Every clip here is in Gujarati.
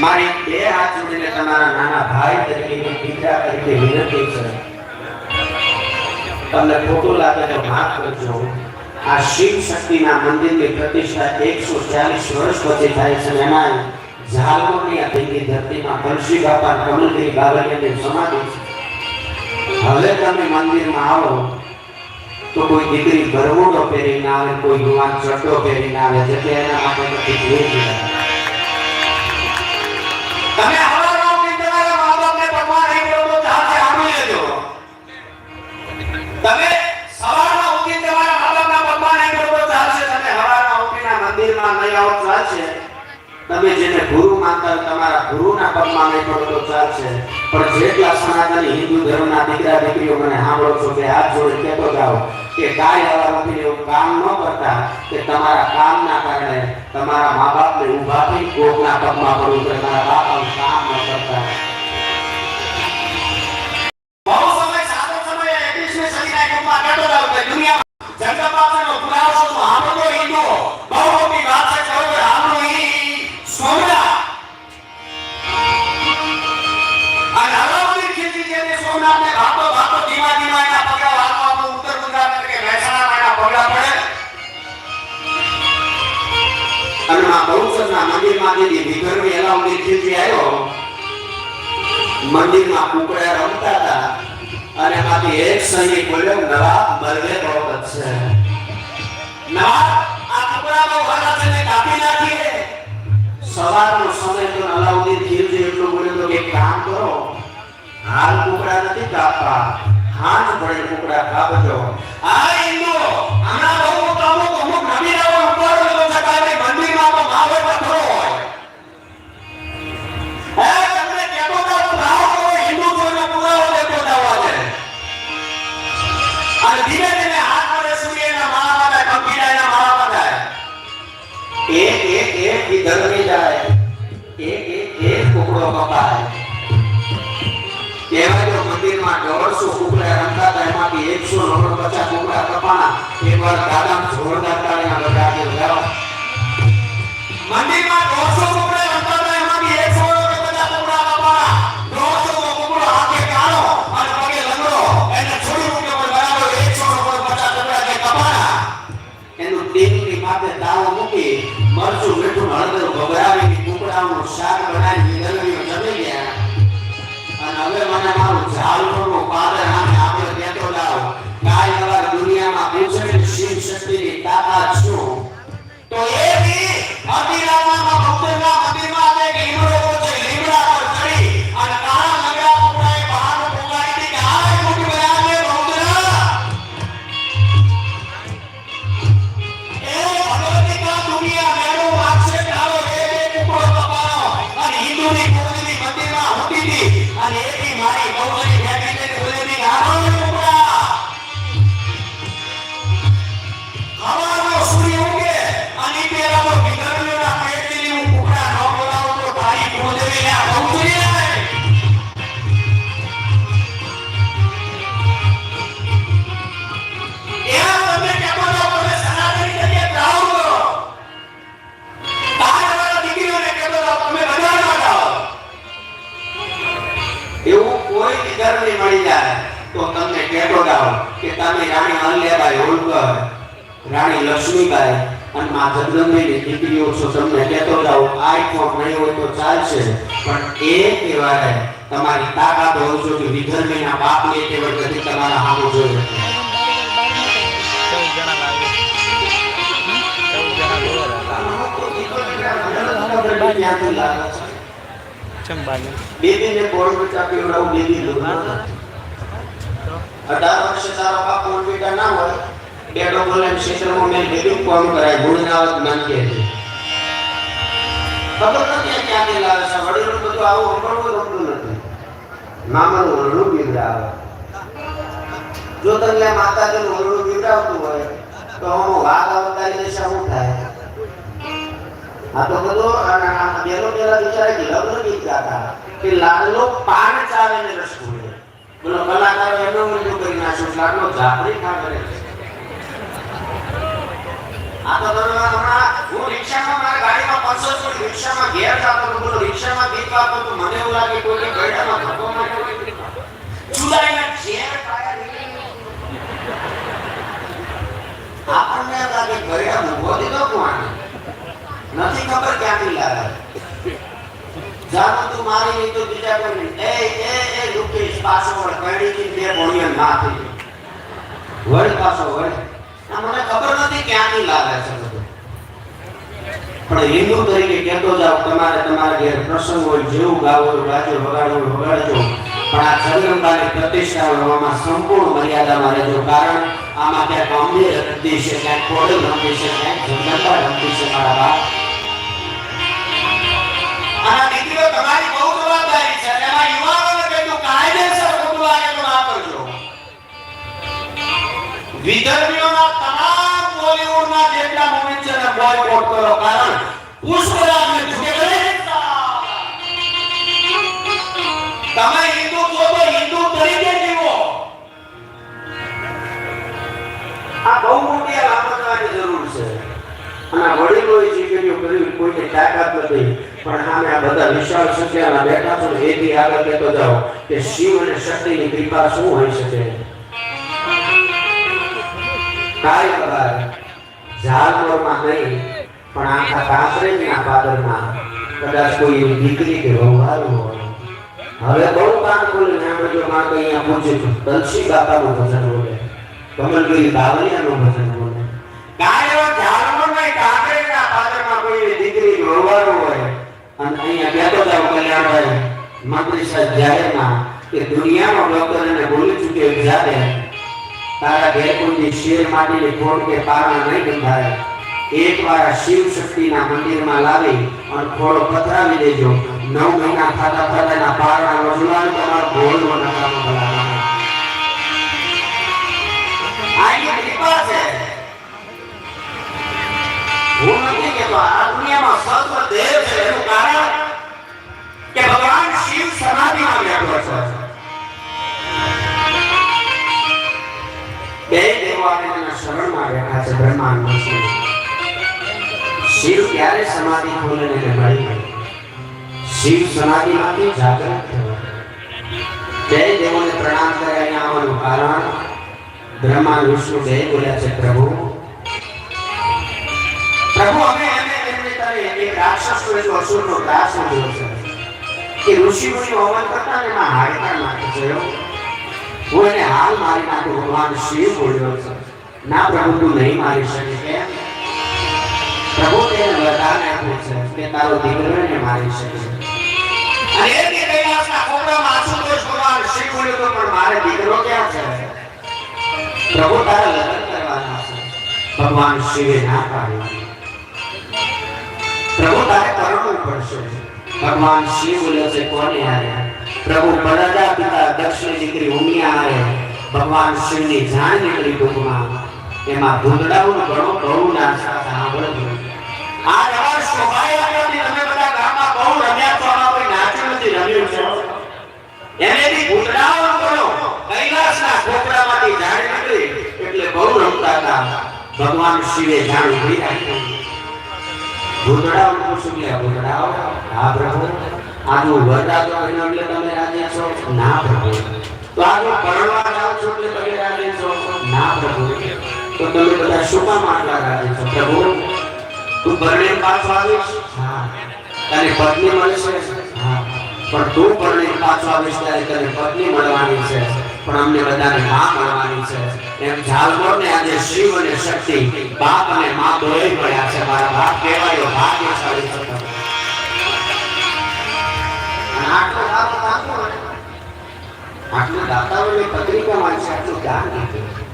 મારી બે હાથ જોડીને તમારા નાના ભાઈ તરીકે દીકરા તરીકે વિનંતી છે તમને ખોટું લાગે તો માફ કરજો. આ શિવ શક્તિના મંદિરની પ્રતિષ્ઠા એકસો ચાલીસ વર્ષ પછી થાય છે એમાં ઝાલોની આ ભીંગી ધરતીમાં કલશી બાપા કમલગીરી બાબરિયાની સમાધિ છે. હવે તમે મંદિરમાં આવો તો કોઈ દીકરી ગરબોડો પહેરીને આવે, કોઈ યુવાન ચડ્ડો પહેરીને આવે જેથી એના માટે નથી જોઈ Yeah. તમે જેને ગુરુ માનતા તમારા ગુરુના પગમાં નહીં પડો તો ચાલશે પણ જેટલા સનાતન હિન્દુ ધર્મના દીકરા દીકરીઓ મને સાંભળો છો કે હાથ જોડે કહેતો જાઓ કે ઉઠીને એવું કામ ન કરતા કે તમારા કામના કારણે તમારા મા બાપને ઊભા થઈ કોકના પગમાં પડવું પડે, મારા બાપ કામ ન કરતા. મંદિરમાં કુકડા રમતા હતા. અને એમાંથી એક સૈનિક બોલ્યો, નવાબ મરગે બરોબર છે. નવાબ, આ કુકડાનો વાળા છે કાપી નાખીએ. સવારનો સમય તો અલાઉદ્દીન ખિલજી એટલું બોલ્યો તો કે કામ કરો, હાલ કુકડા નથી કાપવા હાથ ભળે કુકડા કાપજો. આ હિન્દુ આના બહુ મોટો અમુક અમુક નવી નવો ઉપર મંદિરમાં તો માવે પથ્થરો હોય. ઓગણપચાસ કુકડા કપાણા. એકવાર દાદા જોરદાર તાળીના લગાડી મંદિરમાં દોઢસો તાકાત શું તો એ બી અતિરામામાં ભક્તોના દોરા ચંબાને બેબીને બોર્નવિટા પીવડાવું બેબી દૂધ અઢાર વર્ષે તારો બાપ બોર્નવિટા ના હોય ડેડો બોલે ક્ષેત્રમાં મેં બેબી કોમ કરાય ગુણનાવત નાખીએ છે. ખબર નથી ક્યાંથી લાવે છે. વડીલો બધું આવું સાંભળવું ગમતું નથી. મામાનું ઓરડું બીવડાવે જો તમને માતાજીનું ઓરડું બીવડાવતું હોય તો હું વાઘ અવતારી દિશા શું થાય. આ તો બધો બેનો પહેલા વિચારે કે લગ્ન ગીત ગાતા કે લાલો પાન ચાવે ને રસગુલ્લે બોલો, કલાકાર એનો ઊંધું કરી નાખ્યું લાલો ઝાપડી ખા કરે આ તો તમે હમણાં, હું રિક્ષામાં, મારા ગાડીમાં પાંચસો રિક્ષામાં ઘેર જતો હતો. બોલો, રિક્ષામાં આપો તો મને એવું લાગે કોઈ ગયડામાં ધક્કો હોય. જુલાઈના ઝેર આપણને લાગે ગયડા ઊભો દીધો કોણ? નથી ખબર ક્યાંથી લાવે જાણો તું મારી નહીં તો બીજા કોઈ. એ એ એ, લુકેશ પાછો વળ કઈડીથી બે ભોળીએ ના થઈ વળ પાછો વળ. મને ખબર નથી ક્યાંથી લાવે છે પણ હિન્દુ તરીકે કહેતો જાવ તમારે તમારા ઘેર પ્રસંગ હોય, જેવું ગાવો હોય ગાજો વગાડો વગાડજો. પણ આ જગદંબાની પ્રતિષ્ઠા હોવામાં સંપૂર્ણ મર્યાદામાં રહેજો, કારણ આમાં ક્યાંક અંબે રમતી છે, ક્યાંક કોડલ રમતી છે, ક્યાંક જગદંબા રમતી છે, મારા બાપ. આના દીકરીઓ તમારી બહુ જવાબદારી છે અને એમાં યુવાનોને કહેતું કાયદેસર ખોટું લાગે તો ના કરજો. વિધર્મીઓના તમામ બોલિવૂડના જેટલા મૂવી છે ને બોયકોટ કરો, કારણ પુષ્પરાજને ઝૂકે તમે હિન્દુ છો તો હિન્દુ તરીકે જીવો. આ બહુ મોટી આ જરૂર છે. અને વડીલોએ જે કર્યું કર્યું, કોઈને તાકાત નથી. પણ સામે આ બધા વિશાળ સંખ્યામાં બેઠા છો એ એથી આગળ કહેતો જાઓ કે શિવ અને શક્તિની કૃપા શું હોઈ શકે? કાંઈ ખબર ઝાડમોરમાં નહીં, પણ આખા કાંકરેજના પાદરમાં કદાચ કોઈ એવી દીકરી કે વહુવારું હોય. હવે બહુ કાન ખોલીને આપણે જો માં તો અહીંયા પૂછ્યું છું તલસી બાપાનું ભજન બોલે? કમલગીરી બાવળિયાનું ભજન બોલે? કાંઈ એવા ઝાડમોર નહીં કાંકરેજના પાદરમાં કોઈ એવી દીકરી કે વહુવારું હોય અને અહીંયા બેઠો જાવ કલ્યાણભાઈ મંત્રી સાહેબ જાહેરમાં કે દુનિયાનો ડોક્ટર એને બોલી ચૂક્યો જ્યારે તારા ઘેર કોઈ શેર માટીની ખોડ કે પારણ નહીં બંધાય એકવાર આ શિવ શક્તિના મંદિરમાં લાવી અને ખોડો પથરાવી દેજો નવ મહિના થતા થતા એના પારણા વજુલાન તમારો ભોળનો નકામો બનાવવાનો આ એની કૃપા છે હું નથી કહેતો આ દુનિયામાં સર્વ બેઠા છે બ્રહ્માંડ વિષ્ણુ શિવ ક્યારે સમાધિ ખોલે ને મળી શિવ સમાધિમાંથી જાગૃત થયો દેવોને પ્રણામ કરે આવવાનું કારણ, બ્રહ્મા, વિષ્ણુ બે બોલ્યા છે, પ્રભુ પ્રભુ, અમે અમે એમને તારે એક રાક્ષસ એક અસુરનો ત્રાસ મળ્યો છે. કે ઋષિ મુનિ હવન કરતા ને એમાં હાડકા નાખે છે. હું એને હાલ મારી નાખું, ભગવાન શિવ બોલ્યો છે. ના પ્રભુ તું નહીં મારી શકે કેમ પ્રભુ તેને વરદાન આપ્યું છે કે તારો દીકરો એને મારી શકે. અને એ કે કૈલાસના કોપરામાં આશુતોષ ભગવાન શ્રી બોલ્યો તો, પણ મારે દીકરો ક્યાં છે? પ્રભુ તારા લગ્ન કરવાના છે. ભગવાન શિવે ના પાડી. પ્રભુ તારે કરવું પડશે. ભગવાન શિવ બોલ્યો છે, કોને હારે પ્રભુ પ્રજા પિતા દક્ષિણ દીકરી ઉમિયા હારે ભગવાન શિવની જાણ નીકળી ટૂંકમાં. એમાં ભૂંદડાઓ ઘણો બહુ નાશ સાંભળજો આ રવા શોભાયાત્રા થી તમે બધા ગામમાં બહુ રમ્યા છો, આમાં કોઈ નાચ્યું નથી, રમ્યું છે. એનેથી ભૂંદડાઓ ઘણો કૈલાસના ખોપડામાંથી જાણ નીકળી, એટલે બહુ રમતા હતા. ભગવાન શિવે જાણ ઊભી રાખી. ભૂંદડાઓ પૂછું કે ભૂંદડાઓ? હા, પ્રભુ. આજુ વરદાન એટલે તમે રાજ્યા છો? ના, પ્રભુ. તો આજુ પરણવા જાઓ છો એટલે તમે રાજી છો? ના, પ્રભુ. તો તમે બધા શું કામ આટલા રાજી છો? પ્રભુ તું પરણે પાછો આવીશ હા. તને પત્ની મળશે હા. પણ તું પરણે પાછો આવીશ ત્યારે તને પત્ની મળવાની છે. પણ અમને બધાને માં મળવાની છે. એમ ઝાલમોરને આજે શિવ અને શક્તિ બાપ અને માં દોય મળ્યા છે. મારા બાપ કહેવાયો ભાગ્યશાળી છો આટલો બાપ આટલું દાતાઓની પત્રિકા વાંચી આટલું જ્ઞાન આપે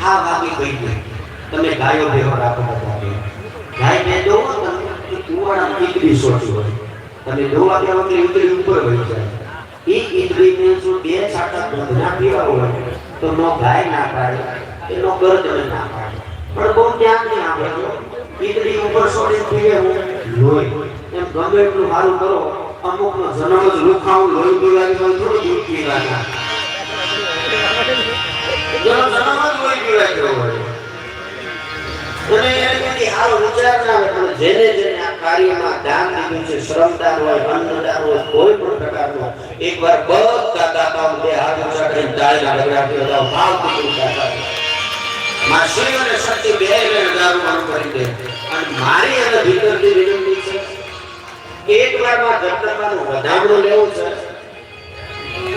હા તમે ગાયો ભેગો રાખો નો પાડે, કે નો પાડે. પણ બહુ ધ્યાન નહીં ઉપર છોડીને પીવે હું એમ ગમે એટલું સારું કરો અમુક નો જન્મ જ લુખાવું લોહી પીવાની હોય થોડું દૂધ પીવાના. જેનો જન્મ જ લોહી પીવાય હોય. અને એને વ્યક્તિ હારો વિચાર ના જેને જેને આ કાર્યમાં દાન દીધું છે, શ્રમદાન હોય, અન્નદાન હોય, કોઈ પણ એકવાર બધા દાતાઓ બે હાથ ઊંચા કરીને તાળીના ગગડાટી વધાવો ભાવથી દાતા માસુરી અને બે બે હજારો કરી દે. અને મારી અને ભીતરથી વિનંતી છે કે એક વારમાં જગદંબાનું વધામણું લેવું છે.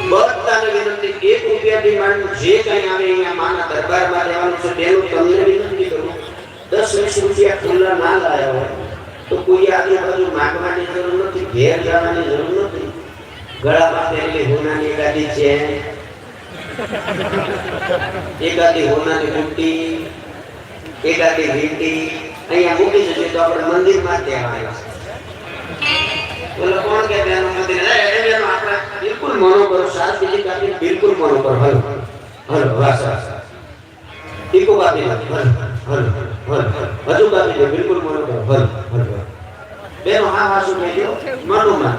બધાને વિનંતી એક રૂપિયાથી માંડીને જે કંઈ આવે અહીંયા માના દરબારમાં લેવાનું છે, તેનું તમને વિનંતી કરું. દસ, વીસ રૂપિયા ખુલ્લા ના લાયા હોય, તો કોઈ આજુબાજુ માંગવાની જરૂર નથી, ઘેર જવાની જરૂર નથી. ગળામાં પહેરેલી હોનાની એકાદી છે એકાદી હોનાની બુટ્ટી એકાદી વીંટી અહીંયા મૂકી જશે તો આપણે મંદિરમાં જ દેવા આવ્યા બોલો કોણ કે બેનો મંદિર એ એ બેનો આપણે બિલકુલ મનો સાત બીજી કાપી બિલકુલ મન ઉપર હલો હલો વાસ વાસ ટીકો કાપી હલો હલો હલો હજુ કાપી દો બિલકુલ મનો કરો હલો હલો બેનો હા હા, શું કહેજો મનોમાં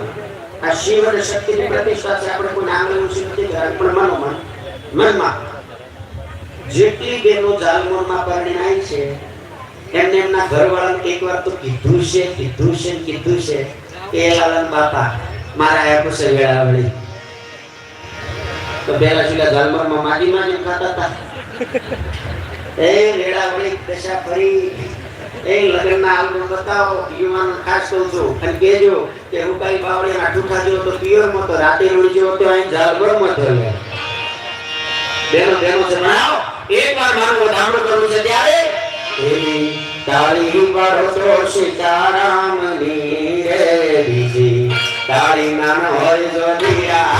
આ શિવ અને શક્તિની પ્રતિષ્ઠા છે, આપણે કોઈ નામ લેવું છે નથી કરાય પણ મનોમાં. જેટલી બેનો જાલમોરમાં પરિણાય છે, એમને એમના ઘરવાળાને એકવાર તો કીધું છે કીધું છે કીધું છે કે લાલન બાપા, મારા આયા વેળા વેળાવળી. તો પેલા શીલા જાલમરમાં માજી માજી ખાતા હતા. એ રેડા વળી દશા ફરી. એ લગ્નના આલ્બમ બતાવો, યુવાન ખાસ કહું છું. અને કહેજો કે કઈ બાવળી આઠું ખાજો તો પિયરમાં તો રાતે રોડી તો અહીં જાલમરમાં થયો બેનો બેનો છે એક વાર મારું વધામણું કરવું છે ત્યારે? તારી પર તો સીતારામની રે બીજી તારી નામ હોય જો દિયા